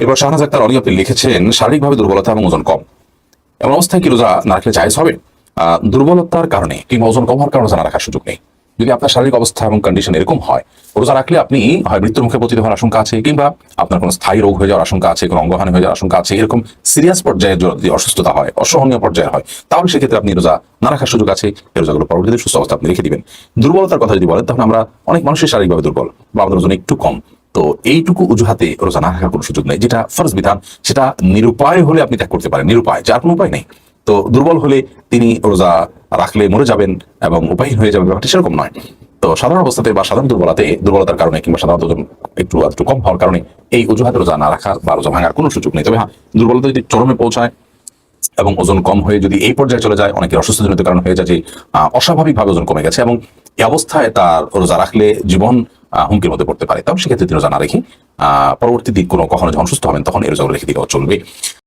এবার শাহনাজ আক্তার অলি আপনি লিখেছেন, শারীরিকভাবে দুর্বলতা এবং ওজন কম। এমন অবস্থায় কি রোজা না রাখলে জায়েজ হবে? দুর্বলতার কারণে কিংবা ওজন কম হওয়ার কারণে রোজা না রাখার সুযোগ নেই। যদি আপনার শারীরিক অবস্থা এবং কন্ডিশন এরকম হয়, রোজা রাখলে আপনি, হয় মৃত্যুর মুখে পতিত হওয়ার আশঙ্কা আছে, কিংবা আপনার কোনো স্থায়ী রোগ হয়ে যাওয়ার আশঙ্কা আছে, কোনো অঙ্গহানি হয়ে যাওয়ার আশঙ্কা আছে, এরকম সিরিয়াস পর্যায়ে যদি অসুস্থতা হয়, অসহনীয় পর্যায়ে হয়, তাহলে সেক্ষেত্রে আপনি রোজা না রাখার সুযোগ আছে। এই রোজাগুলো পরবর্তীতে সুস্থ অবস্থা আপনি রেখে দিবেন। দুর্বলতার কথা যদি বলেন তখন আমরা অনেক মানুষের শারীরিকভাবে দুর্বল বা আমাদের ওজন একটু কম। তো এইটুকু অজুহাতে রোজা না রাখার কোনো সুযোগ নেই। যেটা ফরজ বিধান, সেটা নিরুপায় হলে আপনি ত্যাগ করতে পারেন। নিরুপায়, যার কোনো উপায় নেই। তো দুর্বল হলে তিনি রোজা রাখলে মরে যাবেন এবং উপায়হীন হয়ে যাবেন ব্যাপারটা সেরকম নয়। তো সাধারণ অবস্থাতে বা সাধারণ দুর্বলতাতে, দুর্বলতার কারণে কিংবা সাধারণত একটু একটু কম হওয়ার কারণে এই অজুহাতে রোজা না রাখার বা রোজা ভাঙার কোনো সুযোগ নেই। তবে হ্যাঁ দুর্বলতা যদি চরমে পৌঁছায় এবং ওজন কম হয়ে যদি এই পর্যায়ে চলে যায়, অনেকের অসুস্থজনিত কারণ হয়ে যায় যে অস্বাভাবিকভাবে ওজন কমে গেছে এবং এই অবস্থায় তার রোজা রাখলে জীবন হুমকির মধ্যে পড়তে পারে। তাও সেক্ষেত্রে তিনি রোজা না রেখে পরবর্তী দিক কোনো কখনো যখন সুস্থ হবেন, তখন এই রোজাগুলো রেখে দিলেও চলবে।